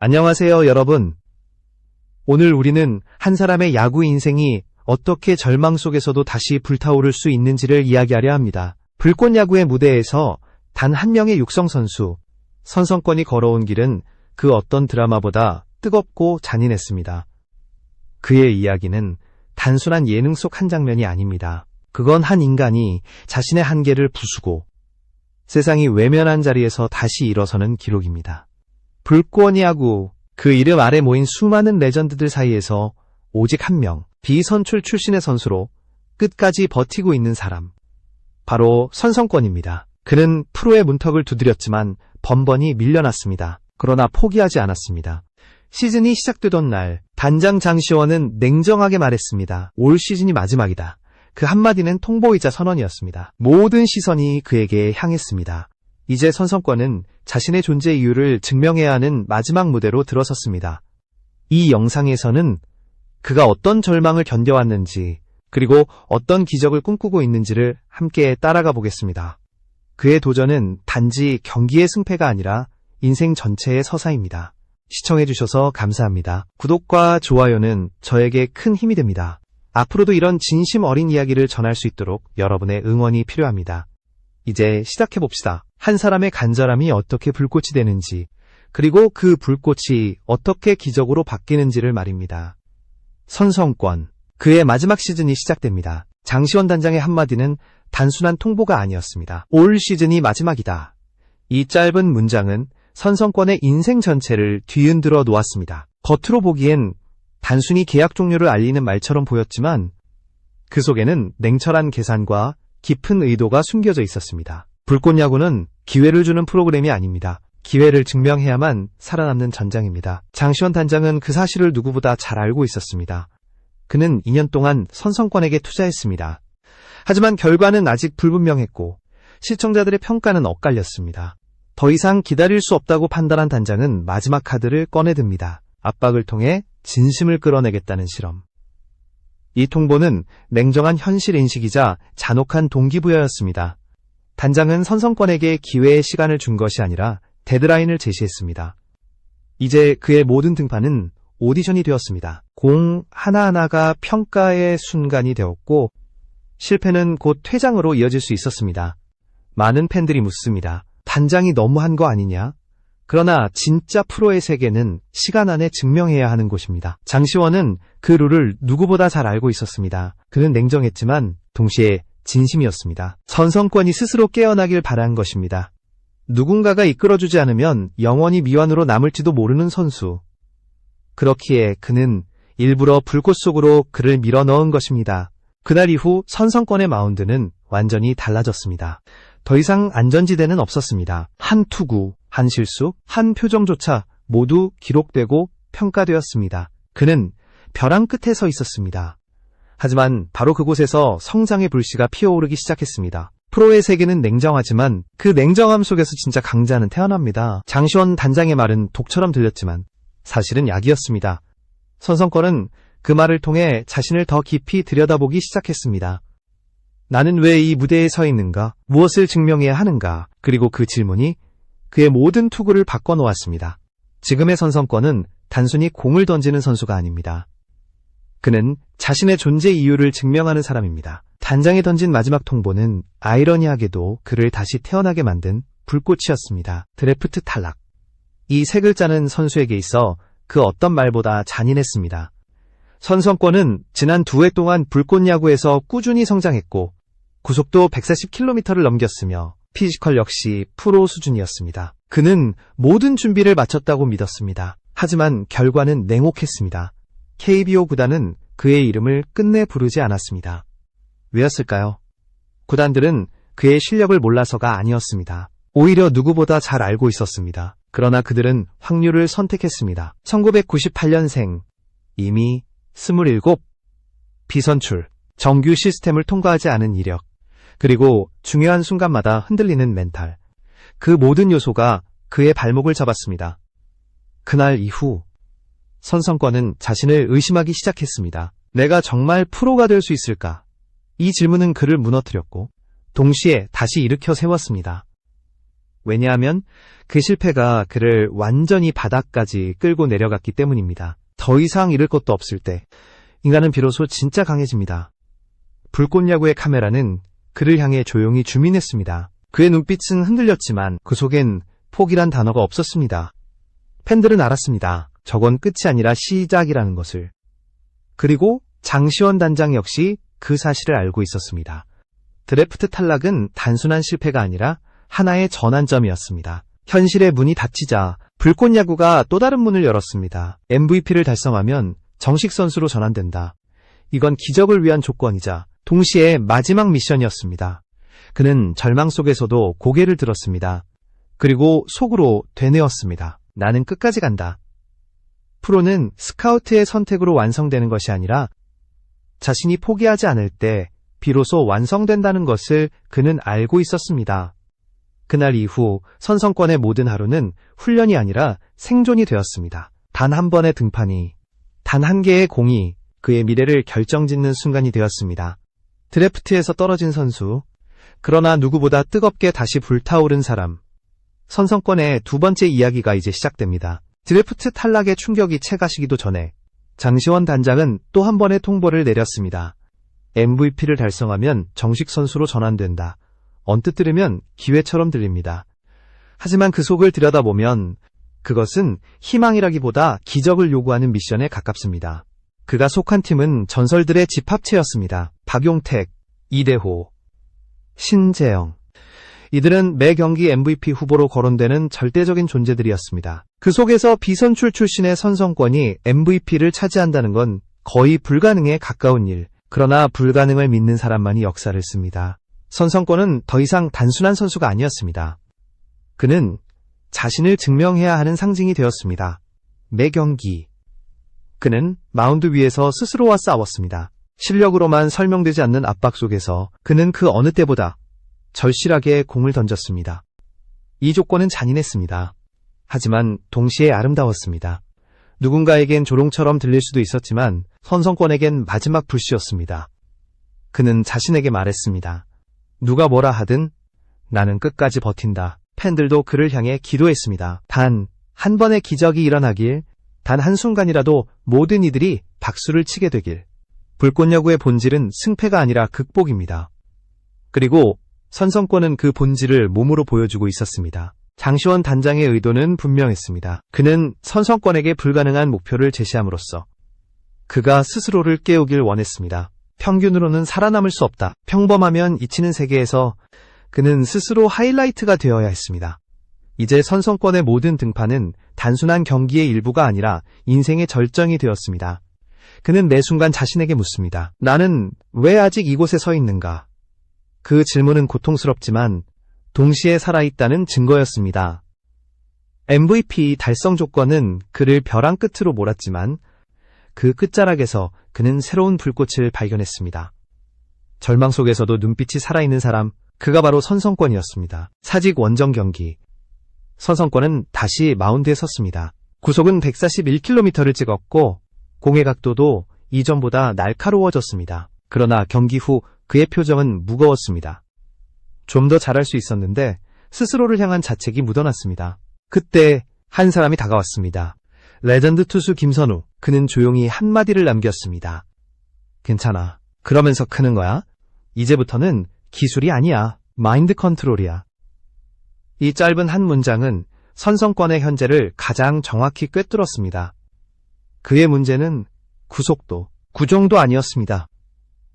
안녕하세요, 여러분. 오늘 우리는 한 사람의 야구 인생이 어떻게 절망 속에서도 다시 불타오를 수 있는지를 이야기하려 합니다. 불꽃 야구의 무대에서 단 한 명의 육성 선수, 선성권이 걸어온 길은 그 어떤 드라마보다 뜨겁고 잔인했습니다. 그의 이야기는 단순한 예능 속 한 장면이 아닙니다. 그건 한 인간이 자신의 한계를 부수고 세상이 외면한 자리에서 다시 일어서는 기록입니다. 야구, 그 이름 아래 모인 수많은 레전드들 사이에서 오직 한 명, 비선출 출신의 선수로 끝까지 버티고 있는 사람. 바로 선성권입니다. 그는 프로의 문턱을 두드렸지만 번번이 밀려났습니다. 그러나 포기하지 않았습니다. 시즌이 시작되던 날, 단장 장시원은 냉정하게 말했습니다. 올 시즌이 마지막이다. 그 한마디는 통보이자 선언이었습니다. 모든 시선이 그에게 향했습니다. 이제 선성권은 자신의 존재 이유를 증명해야 하는 마지막 무대로 들어섰습니다. 이 영상에서는 그가 어떤 절망을 견뎌왔는지, 그리고 어떤 기적을 꿈꾸고 있는지를 함께 따라가 보겠습니다. 그의 도전은 단지 경기의 승패가 아니라 인생 전체의 서사입니다. 시청해주셔서 감사합니다. 구독과 좋아요는 저에게 큰 힘이 됩니다. 앞으로도 이런 진심 어린 이야기를 전할 수 있도록 여러분의 응원이 필요합니다. 이제 시작해봅시다. 한 사람의 간절함이 어떻게 불꽃이 되는지, 그리고 그 불꽃이 어떻게 기적으로 바뀌는지를 말입니다. 선성권. 그의 마지막 시즌이 시작됩니다. 장시원 단장의 한마디는 단순한 통보가 아니었습니다. 올 시즌이 마지막이다. 이 짧은 문장은 선성권의 인생 전체를 뒤흔들어 놓았습니다. 겉으로 보기엔 단순히 계약 종료를 알리는 말처럼 보였지만 그 속에는 냉철한 계산과 깊은 의도가 숨겨져 있었습니다. 불꽃 야구는 기회를 주는 프로그램이 아닙니다. 기회를 증명해야만 살아남는 전장입니다. 장시원 단장은 그 사실을 누구보다 잘 알고 있었습니다. 그는 2년 동안 선성권에게 투자했습니다. 하지만 결과는 아직 불분명했고 시청자들의 평가는 엇갈렸습니다. 더 이상 기다릴 수 없다고 판단한 단장은 마지막 카드를 꺼내듭니다. 압박을 통해 진심을 끌어내겠다는 실험. 이 통보는 냉정한 현실 인식이자 잔혹한 동기부여였습니다. 단장은 선성권에게 기회의 시간을 준 것이 아니라 데드라인을 제시했습니다. 이제 그의 모든 등판은 오디션이 되었습니다. 공 하나하나가 평가의 순간이 되었고 실패는 곧 퇴장으로 이어질 수 있었습니다. 많은 팬들이 묻습니다. 단장이 너무한 거 아니냐? 그러나 진짜 프로의 세계는 시간 안에 증명해야 하는 곳입니다. 장시원은 그 룰을 누구보다 잘 알고 있었습니다. 그는 냉정했지만 동시에 진심이었습니다. 선성권이 스스로 깨어나길 바란 것입니다. 누군가가 이끌어주지 않으면 영원히 미완으로 남을지도 모르는 선수. 그렇기에 그는 일부러 불꽃 속으로 그를 밀어 넣은 것입니다. 그날 이후 선성권의 마운드는 완전히 달라졌습니다. 더 이상 안전지대는 없었습니다. 한 투구, 한 실수, 한 표정조차 모두 기록되고 평가되었습니다. 그는 벼랑 끝에 서 있었습니다. 하지만 바로 그곳에서 성장의 불씨가 피어오르기 시작했습니다. 프로의 세계는 냉정하지만 그 냉정함 속에서 진짜 강자는 태어납니다. 장시원 단장의 말은 독처럼 들렸지만 사실은 약이었습니다. 선성권은 그 말을 통해 자신을 더 깊이 들여다보기 시작했습니다. 나는 왜 이 무대에 서 있는가? 무엇을 증명해야 하는가? 그리고 그 질문이 그의 모든 투구를 바꿔놓았습니다. 지금의 선성권은 단순히 공을 던지는 선수가 아닙니다. 그는 자신의 존재 이유를 증명하는 사람입니다. 단장에 던진 마지막 통보는 아이러니하게도 그를 다시 태어나게 만든 불꽃이었습니다. 드래프트 탈락. 이 세 글자는 선수에게 있어 그 어떤 말보다 잔인했습니다. 선성권은 지난 두 해 동안 불꽃 야구에서 꾸준히 성장했고 구속도 140km를 넘겼으며 피지컬 역시 프로 수준이었습니다. 그는 모든 준비를 마쳤다고 믿었습니다. 하지만 결과는 냉혹했습니다. KBO 구단은 그의 이름을 끝내 부르지 않았습니다. 왜였을까요? 구단들은 그의 실력을 몰라서가 아니었습니다. 오히려 누구보다 잘 알고 있었습니다. 그러나 그들은 확률을 선택했습니다. 1998년생, 이미 27, 비선출, 정규 시스템을 통과하지 않은 이력, 그리고 중요한 순간마다 흔들리는 멘탈. 그 모든 요소가 그의 발목을 잡았습니다. 그날 이후 선성권은 자신을 의심하기 시작했습니다. 내가 정말 프로가 될 수 있을까? 이 질문은 그를 무너뜨렸고 동시에 다시 일으켜 세웠습니다. 왜냐하면 그 실패가 그를 완전히 바닥까지 끌고 내려갔기 때문입니다. 더 이상 잃을 것도 없을 때 인간은 비로소 진짜 강해집니다. 불꽃야구의 카메라는 그를 향해 조용히 주민했습니다. 그의 눈빛은 흔들렸지만 그 속엔 포기란 단어가 없었습니다. 팬들은 알았습니다. 저건 끝이 아니라 시작이라는 것을. 그리고 장시원 단장 역시 그 사실을 알고 있었습니다. 드래프트 탈락은 단순한 실패가 아니라 하나의 전환점이었습니다. 현실의 문이 닫히자 불꽃 야구가 또 다른 문을 열었습니다. MVP를 달성하면 정식 선수로 전환된다. 이건 기적을 위한 조건이자 동시에 마지막 미션이었습니다. 그는 절망 속에서도 고개를 들었습니다. 그리고 속으로 되뇌었습니다. 나는 끝까지 간다. 프로는 스카우트의 선택으로 완성되는 것이 아니라 자신이 포기하지 않을 때 비로소 완성된다는 것을 그는 알고 있었습니다. 그날 이후 선성권의 모든 하루는 훈련이 아니라 생존이 되었습니다. 단 한 번의 등판이, 단 한 개의 공이 그의 미래를 결정짓는 순간이 되었습니다. 드래프트에서 떨어진 선수, 그러나 누구보다 뜨겁게 다시 불타오른 사람. 선성권의 두 번째 이야기가 이제 시작됩니다. 드래프트 탈락의 충격이 채 가시기도 전에 장시원 단장은 또 한 번의 통보를 내렸습니다. MVP를 달성하면 정식 선수로 전환된다. 언뜻 들으면 기회처럼 들립니다. 하지만 그 속을 들여다보면 그것은 희망이라기보다 기적을 요구하는 미션에 가깝습니다. 그가 속한 팀은 전설들의 집합체였습니다. 박용택, 이대호, 신재영. 이들은 매 경기 MVP 후보로 거론되는 절대적인 존재들이었습니다. 그 속에서 비선출 출신의 선성권이 MVP를 차지한다는 건 거의 불가능에 가까운 일. 그러나 불가능을 믿는 사람만이 역사를 씁니다. 선성권은 더 이상 단순한 선수가 아니었습니다. 그는 자신을 증명해야 하는 상징이 되었습니다. 매 경기. 그는 마운드 위에서 스스로와 싸웠습니다. 실력으로만 설명되지 않는 압박 속에서 그는 그 어느 때보다 절실하게 공을 던졌습니다. 이 조건은 잔인했습니다. 하지만 동시에 아름다웠습니다. 누군가에겐 조롱처럼 들릴 수도 있었지만 선성권에겐 마지막 불씨였습니다. 그는 자신에게 말했습니다. 누가 뭐라 하든 나는 끝까지 버틴다. 팬들도 그를 향해 기도했습니다. 단 한 번의 기적이 일어나길, 단 한순간이라도 모든 이들이 박수를 치게 되길. 불꽃야구의 본질은 승패가 아니라 극복입니다. 그리고 선성권은 그 본질을 몸으로 보여주고 있었습니다. 장시원 단장의 의도는 분명했습니다. 그는 선성권에게 불가능한 목표를 제시함으로써 그가 스스로를 깨우길 원했습니다. 평균으로는 살아남을 수 없다. 평범하면 잊히는 세계에서 그는 스스로 하이라이트가 되어야 했습니다. 이제 선성권의 모든 등판은 단순한 경기의 일부가 아니라 인생의 절정이 되었습니다. 그는 매 순간 자신에게 묻습니다. 나는 왜 아직 이곳에 서 있는가? 그 질문은 고통스럽지만 동시에 살아있다는 증거였습니다. MVP 달성 조건은 그를 벼랑 끝으로 몰았지만 그 끝자락에서 그는 새로운 불꽃을 발견했습니다. 절망 속에서도 눈빛이 살아있는 사람, 그가 바로 선성권이었습니다. 사직 원정 경기. 선성권은 다시 마운드에 섰습니다. 구속은 141km를 찍었고 공의 각도도 이전보다 날카로워졌습니다. 그러나 경기 후 그의 표정은 무거웠습니다. 좀 더 잘할 수 있었는데 스스로를 향한 자책이 묻어났습니다. 그때 한 사람이 다가왔습니다. 레전드 투수 김선우. 그는 조용히 한마디를 남겼습니다. 괜찮아. 그러면서 크는 거야? 이제부터는 기술이 아니야. 마인드 컨트롤이야. 이 짧은 한 문장은 선성권의 현재를 가장 정확히 꿰뚫었습니다. 그의 문제는 구속도, 구종도 아니었습니다.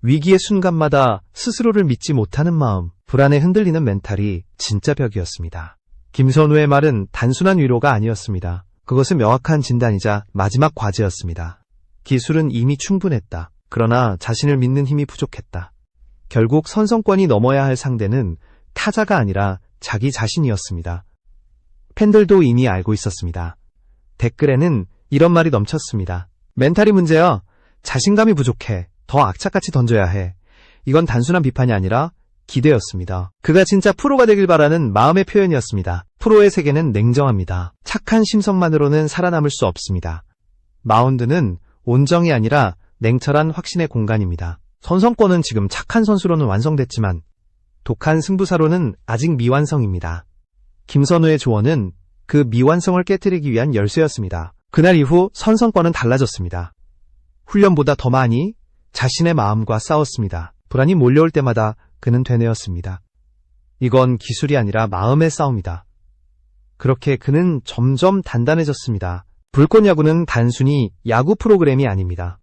위기의 순간마다 스스로를 믿지 못하는 마음, 불안에 흔들리는 멘탈이 진짜 벽이었습니다. 김선우의 말은 단순한 위로가 아니었습니다. 그것은 명확한 진단이자 마지막 과제였습니다. 기술은 이미 충분했다. 그러나 자신을 믿는 힘이 부족했다. 결국 선성권이 넘어야 할 상대는 타자가 아니라 자기 자신이었습니다. 팬들도 이미 알고 있었습니다. 댓글에는 이런 말이 넘쳤습니다. 멘탈이 문제야. 자신감이 부족해. 더 악착같이 던져야 해. 이건 단순한 비판이 아니라 기대였습니다. 그가 진짜 프로가 되길 바라는 마음의 표현이었습니다. 프로의 세계는 냉정합니다. 착한 심성만으로는 살아남을 수 없습니다. 마운드는 온정이 아니라 냉철한 확신의 공간입니다. 선성권은 지금 착한 선수로는 완성됐지만 독한 승부사로는 아직 미완성입니다. 김선우의 조언은 그 미완성을 깨뜨리기 위한 열쇠였습니다. 그날 이후 선성권은 달라졌습니다. 훈련보다 더 많이 자신의 마음과 싸웠습니다. 불안이 몰려올 때마다 그는 되뇌었습니다. 이건 기술이 아니라 마음의 싸움이다. 그렇게 그는 점점 단단해졌습니다. 불꽃 야구는 단순히 야구 프로그램이 아닙니다.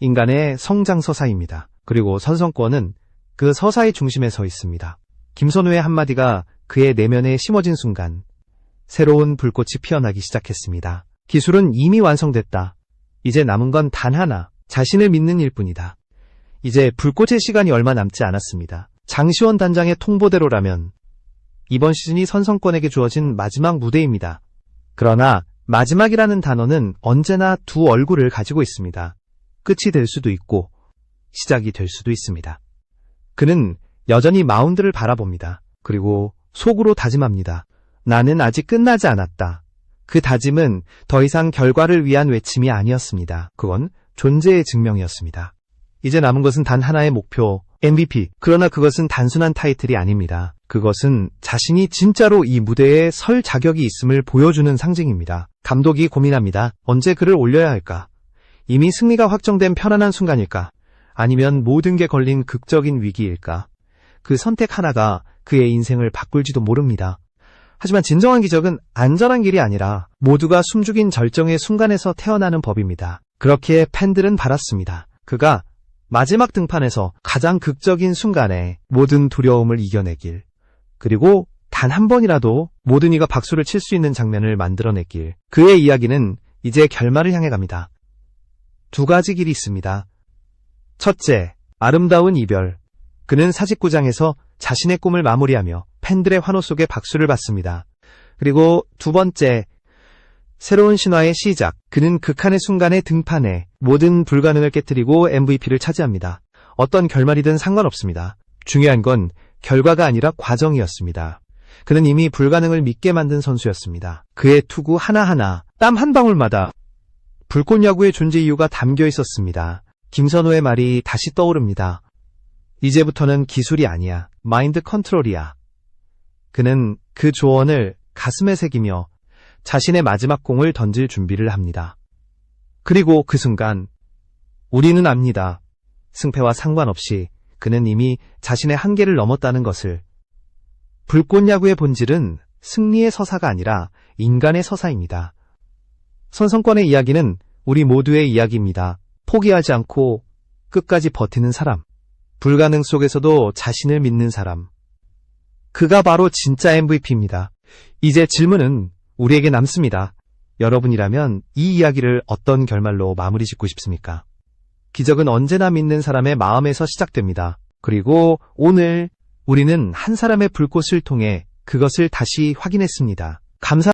인간의 성장 서사입니다. 그리고 선성권은 그 서사의 중심에 서 있습니다. 김선우의 한마디가 그의 내면에 심어진 순간 새로운 불꽃이 피어나기 시작했습니다. 기술은 이미 완성됐다. 이제 남은 건 단 하나, 자신을 믿는 일뿐이다. 이제 불꽃의 시간이 얼마 남지 않았습니다. 장시원 단장의 통보대로라면 이번 시즌이 선성권에게 주어진 마지막 무대입니다. 그러나 마지막이라는 단어는 언제나 두 얼굴을 가지고 있습니다. 끝이 될 수도 있고 시작이 될 수도 있습니다. 그는 여전히 마운드를 바라봅니다. 그리고 속으로 다짐합니다. 나는 아직 끝나지 않았다. 그 다짐은 더 이상 결과를 위한 외침이 아니었습니다. 그건 존재의 증명이었습니다. 이제 남은 것은 단 하나의 목표, MVP. 그러나 그것은 단순한 타이틀이 아닙니다. 그것은 자신이 진짜로 이 무대에 설 자격이 있음을 보여주는 상징입니다. 감독이 고민합니다. 언제 그를 올려야 할까? 이미 승리가 확정된 편안한 순간일까? 아니면 모든 게 걸린 극적인 위기일까? 그 선택 하나가 그의 인생을 바꿀지도 모릅니다. 하지만 진정한 기적은 안전한 길이 아니라 모두가 숨죽인 절정의 순간에서 태어나는 법입니다. 그렇게 팬들은 바랐습니다. 그가 마지막 등판에서 가장 극적인 순간에 모든 두려움을 이겨내길, 그리고 단 한 번이라도 모든 이가 박수를 칠 수 있는 장면을 만들어내길. 그의 이야기는 이제 결말을 향해 갑니다. 두 가지 길이 있습니다. 첫째, 아름다운 이별. 그는 사직구장에서 자신의 꿈을 마무리하며 팬들의 환호 속에 박수를 받습니다. 그리고 두 번째, 새로운 신화의 시작. 그는 극한의 순간에 등판해 모든 불가능을 깨뜨리고 MVP를 차지합니다. 어떤 결말이든 상관없습니다. 중요한 건 결과가 아니라 과정이었습니다. 그는 이미 불가능을 믿게 만든 선수였습니다. 그의 투구 하나하나, 땀 한 방울마다 불꽃 야구의 존재 이유가 담겨 있었습니다. 김선호의 말이 다시 떠오릅니다. 이제부터는 기술이 아니야. 마인드 컨트롤이야. 그는 그 조언을 가슴에 새기며 자신의 마지막 공을 던질 준비를 합니다. 그리고 그 순간 우리는 압니다. 승패와 상관없이 그는 이미 자신의 한계를 넘었다는 것을. 불꽃 야구의 본질은 승리의 서사가 아니라 인간의 서사입니다. 선성권의 이야기는 우리 모두의 이야기입니다. 포기하지 않고 끝까지 버티는 사람. 불가능 속에서도 자신을 믿는 사람. 그가 바로 진짜 MVP입니다. 이제 질문은 우리에게 남습니다. 여러분이라면 이 이야기를 어떤 결말로 마무리 짓고 싶습니까? 기적은 언제나 믿는 사람의 마음에서 시작됩니다. 그리고 오늘 우리는 한 사람의 불꽃을 통해 그것을 다시 확인했습니다. 감사